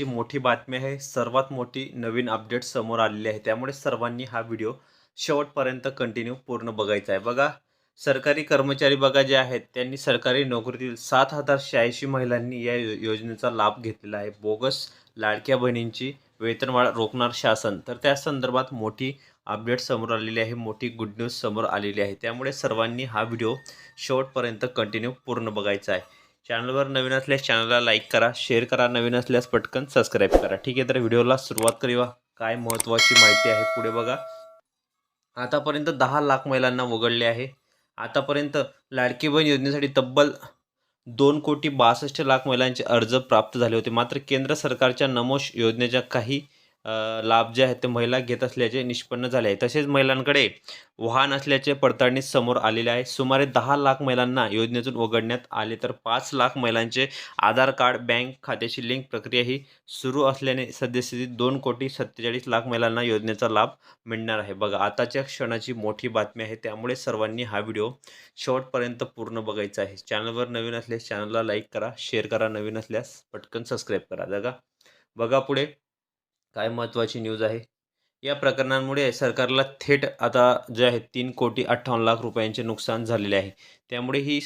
आजची मोठी बातमी आहे. सर्वात मोठी नवीन अपडेट समोर आलेली आहे. त्यामुळे सर्वांनी हा व्हिडिओ शेवटपर्यंत कंटिन्यू पूर्ण बघायचा आहे. बघा सरकारी कर्मचारी बघा जे आहेत त्यांनी सरकारी नोकरीतील सात हजार शहाऐंशी महिलांनी या योजनेचा लाभ घेतलेला आहे. बोगस लाडक्या बहिणींची वेतनवाढ रोखणार शासन. तर त्या संदर्भात मोठी अपडेट समोर आलेली आहे. मोठी गुड न्यूज समोर आलेली आहे. त्यामुळे सर्वांनी हा व्हिडिओ शेवटपर्यंत कंटिन्यू पूर्ण बघायचा आहे. चॅनलवर नवीन असल्यास चॅनलला लाईक करा शेअर करा नवीन असल्यास पटकन सबस्क्राईब करा. ठीक आहे तर व्हिडिओला सुरुवात करूया. काय महत्त्वाची माहिती आहे पुढे बघा. आतापर्यंत दहा लाख महिलांना वगळले आहे. आतापर्यंत लाडकी बहीण योजनेसाठी तब्बल दोन कोटी बासष्ट लाख महिलांचे अर्ज प्राप्त झाले होते. मात्र केंद्र सरकारच्या नमोश योजनेच्या काही लाभ जे आहेत ते महिला घेत असल्याचे निष्पन्न झाले आहे. तसेच महिलांकडे वाहन असल्याचे पडताळणी समोर आलेले आहे. सुमारे दहा लाख महिलांना योजनेतून वगळण्यात आले तर पाच लाख महिलांचे आधार कार्ड बँक खात्याची लिंक प्रक्रिया ही सुरू असल्याने सद्यस्थितीत दोन कोटी सत्तेचाळीस लाख महिलांना योजनेचा लाभ मिळणार आहे. बघा आताच्या क्षणाची मोठी बातमी आहे. त्यामुळे सर्वांनी हा व्हिडिओ शेवटपर्यंत पूर्ण बघायचा आहे. चॅनलवर नवीन असल्यास चॅनलला लाईक करा शेअर करा. नवीन असल्यास पटकन सबस्क्राईब करा. बघा बघा पुढे. काय महत्त्वाची न्यूज आहे? या प्रकरणांमुळे सरकारला थेट आता जे आहे तीन कोटी अठ्ठावन्न लाख रुपयांचे नुकसान झालेले आहे. त्यामुळे ही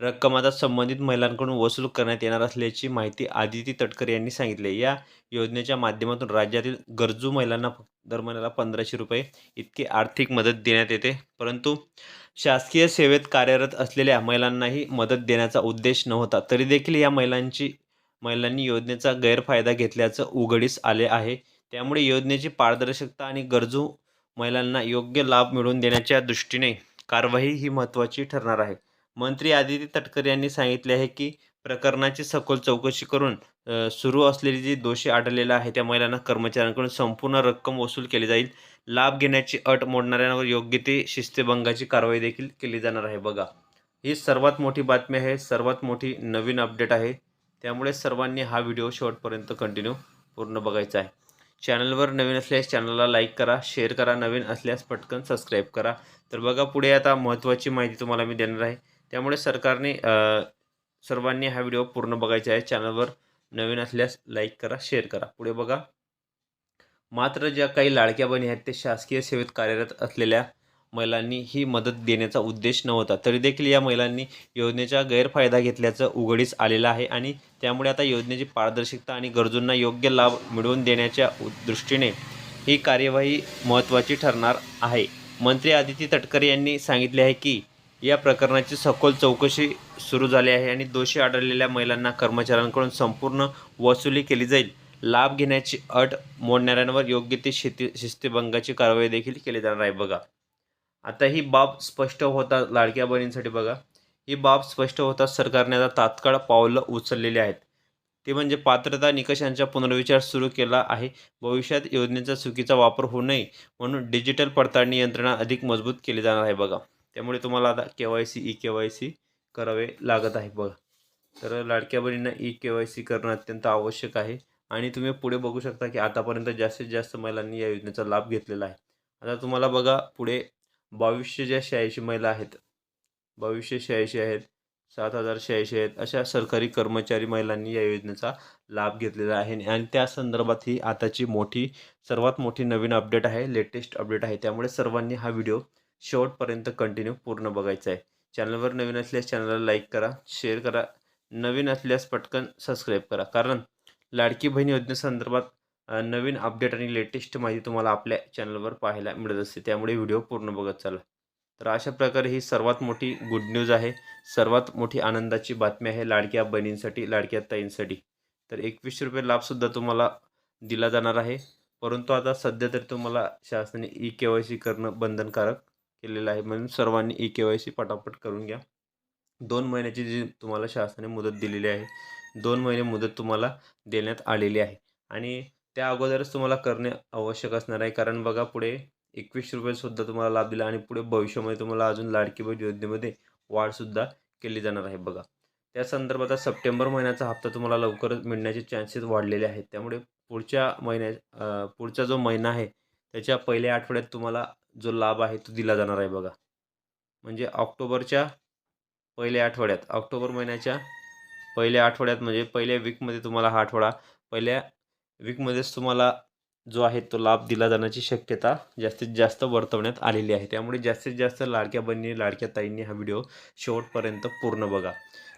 रक्कम आता संबंधित महिलांकडून वसूल करण्यात येणार असल्याची माहिती आदिती तटकरे यांनी सांगितली या योजनेच्या माध्यमातून राज्यातील गरजू महिलांना दर महिन्याला पंधराशे रुपये इतकी आर्थिक मदत देण्यात येते. परंतु शासकीय सेवेत कार्यरत असलेल्या महिलांनाही मदत देण्याचा उद्देश नव्हता. तरी देखील या महिलांची महिलांनी योजनेचा गैरफायदा घेतल्याचं उघडीस आले आहे. त्यामुळे योजनेची पारदर्शकता आणि गरजू महिलांना योग्य लाभ मिळवून देण्याच्या दृष्टीने कारवाई ही महत्त्वाची ठरणार आहे. मंत्री आदिती तटकरे यांनी सांगितले आहे की प्रकरणाची सखोल चौकशी करून सुरू असलेली जी दोषी आढळलेला आहे त्या महिलांना कर्मचाऱ्यांकडून संपूर्ण रक्कम वसूल केली जाईल. लाभ घेण्याची अट मोडणाऱ्यांवर योग्य ते शिस्तेभंगाची कारवाई देखील केली जाणार आहे. बघा ही सर्वात मोठी बातमी आहे. सर्वात मोठी नवीन अपडेट आहे. त्यामुळे सर्वांनी हा व्हिडिओ शेवटपर्यंत कंटिन्यू पूर्ण बघायचा आहे. चॅनलवर नवीन असल्यास चॅनलला लाईक करा शेअर करा नवीन असल्यास पटकन सबस्क्राईब करा. तर बघा पुढे आता महत्त्वाची माहिती तुम्हाला मी देणार आहे. त्यामुळे सरकारने सर्वांनी हा व्हिडिओ पूर्ण बघायचा आहे. चॅनलवर नवीन असल्यास लाईक करा शेअर करा. पुढे बघा. मात्र ज्या काही लाडक्या बहिणी आहेत ते शासकीय सेवेत कार्यरत असलेल्या महिलांनी ही मदत देण्याचा उद्देश नव्हता. तरी देखील या महिलांनी योजनेचा गैरफायदा घेतल्याचं उघडीस आलेलं आहे आणि त्यामुळे आता योजनेची पारदर्शकता आणि गरजूंना योग्य लाभ मिळवून देण्याच्या दृष्टीने ही कार्यवाही महत्त्वाची ठरणार आहे. मंत्री आदिती तटकरे यांनी सांगितले आहे की या प्रकरणाची सखोल चौकशी सुरू झाली आहे आणि दोषी आढळलेल्या महिलांना कर्मचाऱ्यांकडून संपूर्ण वसुली केली जाईल. लाभ घेण्याची अट मोडणाऱ्यांवर योग्य ती शिती शिस्तीभंगाची कारवाई देखील केली जाणार आहे. बघा आता ही बाब स्पष्ट होता लाडक्या बहिणींसाठी बघा. ही बाब स्पष्ट होता सरकारने आता तात्काळ पावलं उचललेली आहेत. ते म्हणजे पात्रता निकषांचा पुनर्विचार सुरू केला आहे. भविष्यात योजनेचा चुकीचा वापर होऊ नये म्हणून डिजिटल पडताळणी यंत्रणा अधिक मजबूत केली जाणार आहे बघा. त्यामुळे तुम्हाला आता K Y C E K Y C करावे लागत आहे बघा. तर लाडक्या बहिणींना ई के वाय सी करणं अत्यंत आवश्यक आहे. आणि तुम्ही पुढे बघू शकता की आतापर्यंत जास्तीत जास्त महिलांनी या योजनेचा लाभ घेतलेला आहे. आता तुम्हाला बघा पुढे बावीसशे ज्या शहाऐंशी महिला आहेत बावीसशे शहाऐंशी आहेत सात हजार शहाऐंशी आहेत अशा सरकारी कर्मचारी महिलांनी या योजनेचा लाभ घेतलेला आहे. आणि त्या संदर्भात ही आताची मोठी सर्वात मोठी नवीन अपडेट आहे लेटेस्ट अपडेट आहे. त्यामुळे सर्वांनी हा व्हिडिओ शेवटपर्यंत कंटिन्यू पूर्ण बघायचा आहे. चॅनलवर नवीन असल्यास चॅनलला लाईक करा शेअर करा नवीन असल्यास पटकन सबस्क्राईब करा. कारण लाडकी बहीण योजनेसंदर्भात नवीन अपडेट आणि लेटेस्ट माहिती तुम्हाला आपल्या चॅनलवर पाहायला मिळत असते. त्यामुळे व्हिडिओ पूर्ण बघत चाला. तर अशा प्रकारे ही सर्वात मोठी गुड न्यूज आहे. सर्वात मोठी आनंदाची बातमी आहे लाडक्या बहिणींसाठी लाडक्या ताईंसाठी. तर एकवीसशे रुपये लाभसुद्धा तुम्हाला दिला जाणार आहे. परंतु आता सध्या तरी तुम्हाला शासनाने ई के वाय सी करणं बंधनकारक केलेलं आहे. म्हणून सर्वांनी ई के वाय सी पटापट करून घ्या. दोन महिन्याची जी तुम्हाला शासनाने मुदत दिलेली आहे दोन महिने मुदत तुम्हाला देण्यात आलेली आहे. आणि त्या अगोदरच तुम्हाला करणे आवश्यक असणार आहे. कारण बघा पुढे एकवीसशे रुपयेसुद्धा तुम्हाला लाभ दिला आणि पुढे भविष्यामध्ये तुम्हाला अजून लाडकी बहीण योजनेमध्ये वाढसुद्धा केली जाणार आहे बघा. त्या संदर्भात सप्टेंबर महिन्याचा हप्ता तुम्हाला लवकरच मिळण्याचे चान्सेस वाढलेले आहेत. त्यामुळे पुढच्या महिन्या पुढचा जो महिना आहे त्याच्या पहिल्या आठवड्यात तुम्हाला जो लाभ आहे तो दिला जाणार आहे बघा. म्हणजे ऑक्टोबरच्या पहिल्या आठवड्यात ऑक्टोबर महिन्याच्या पहिल्या आठवड्यात म्हणजे पहिल्या वीकमध्ये तुम्हाला हा आठवडा पहिल्या वीकमध्येच तुम्हाला जो आहे तो लाभ दिला जाण्याची शक्यता जास्तीत जास्त वर्तवण्यात आलेली आहे. त्यामुळे जास्तीत जास्त लाडक्या बहिणी लाडक्या ताईंनी हा व्हिडिओ शेवटपर्यंत पूर्ण बघा.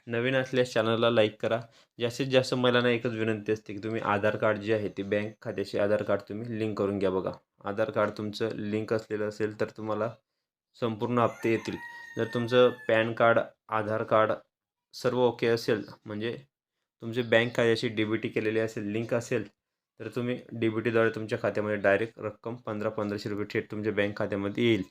नवीन असल्यास चॅनलला लाईक करा. जास्तीत जास्त महिलांना एकच विनंती असते की तुम्ही आधार कार्ड जे आहे ते बँक खात्याशी आधार कार्ड तुम्ही लिंक करून घ्या बघा. आधार कार्ड तुमचं लिंक असलेलं असेल तर तुम्हाला संपूर्ण हप्ते येतील. जर तुमचं पॅन कार्ड आधार कार्ड सर्व ओके असेल म्हणजे तुमचे बँक खात्याशी डी बी टी केलेली असेल लिंक असेल तर तुम्ही डी बी टीद्वारे तुमच्या खात्यामध्ये डायरेक्ट रक्कम पंधरा पंधराशे रुपये थेट तुमच्या बँक खात्यामध्ये येईल.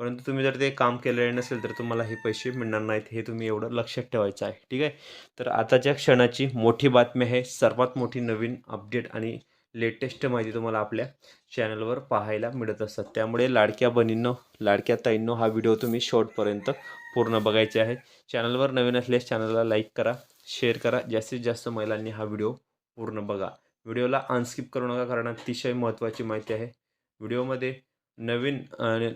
परंतु तुम्ही जर ते काम केलेले नसेल तर तुम्हाला हे पैसे मिळणार नाहीत हे तुम्ही एवढं लक्षात ठेवायचं आहे ठीक आहे? तर आताच्या क्षणाची मोठी बातमी आहे सर्वात मोठी नवीन अपडेट आणि लेटेस्ट माहिती तुम्हाला आपल्या चॅनलवर पाहायला मिळत असतात. त्यामुळे लाडक्या बहिणींनो लाडक्या ताईंनो हा व्हिडिओ तुम्ही शॉर्टपर्यंत पूर्ण बघायचे आहे. चॅनलवर नवीन असल्यास चॅनलला लाईक करा शेअर करा जास्तीत जास्त महिलांनी हा व्हिडिओ पूर्ण बघा. व्हिडिओला अनस्किप करू नका कारण अतिशय महत्त्वाची माहिती आहे. व्हिडिओमध्ये नवीन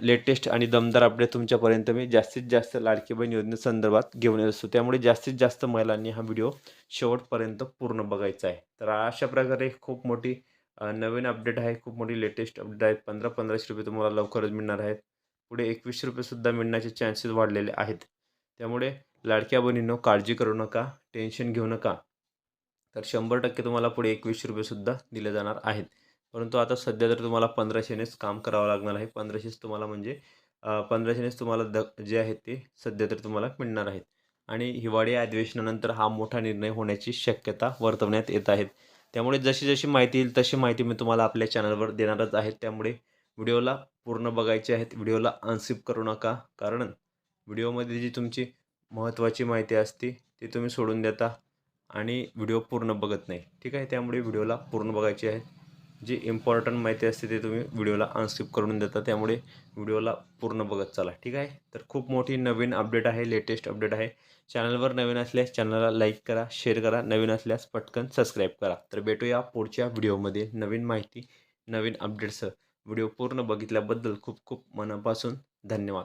लेटेस्ट आणि दमदार अपडेट तुमच्यापर्यंत मी जास्तीत जास्त लाडकी बहीण योजनेसंदर्भात घेऊन येत असतो. त्यामुळे जास्तीत जास्त महिलांनी हा व्हिडिओ शेवटपर्यंत पूर्ण बघायचा आहे. तर अशा प्रकारे खूप मोठी नवीन अपडेट आहे. खूप मोठी लेटेस्ट अपडेट आहे. पंधरा पंधराशे रुपये तुम्हाला लवकरच मिळणार आहेत. पुढे एकवीसशे रुपयेसुद्धा मिळण्याचे चान्सेस वाढलेले आहेत. त्यामुळे लाडक्या बहिणींनो काळजी करू नका. टेन्शन घेऊ नका. तर शंभर टक्के तुम्हाला पुढे एकवीसशे रुपयेसुद्धा दिले जाणार आहेत. परंतु आता सध्या तर तुम्हाला पंधराशेनेच काम करावं लागणार आहे. पंधराशेच तुम्हाला म्हणजे पंधराशेनेच तुम्हाला द जे आहे ते सध्या तर तुम्हाला मिळणार आहेत. आणि हिवाळी अधिवेशनानंतर हा मोठा निर्णय होण्याची शक्यता वर्तवण्यात येत आहेत. त्यामुळे जशी जशी माहिती येईल तशी माहिती मी तुम्हाला आपल्या चॅनलवर देणारच आहे. त्यामुळे व्हिडिओला पूर्ण बघायचे आहेत. व्हिडिओला अनसिप करू नका कारण व्हिडिओमध्ये जी तुमची महत्त्वाची माहिती असते ती तुम्ही सोडून देता. आणि व्हिडिओ पूर्ण बघत नाही. ठीक आहे? त्यामुळे व्हिडिओला पूर्ण बघायची आहे जी इम्पॉर्टंट माहिती असते ते तुम्ही व्हिडिओला अनस्किप करून देता. त्यामुळे व्हिडिओला पूर्ण बघत चला. ठीक आहे? तर खूप मोठी नवीन अपडेट आहे लेटेस्ट अपडेट आहे. चॅनलवर नवीन असल्यास चॅनलला लाईक करा शेअर करा. नवीन असल्यास पटकन सबस्क्राईब करा. तर भेटूया पुढच्या व्हिडिओमध्ये नवीन माहिती नवीन अपडेट्ससह व्हिडिओ पूर्ण बघितल्याबद्दल खूप खूप मनापासून धन्यवाद.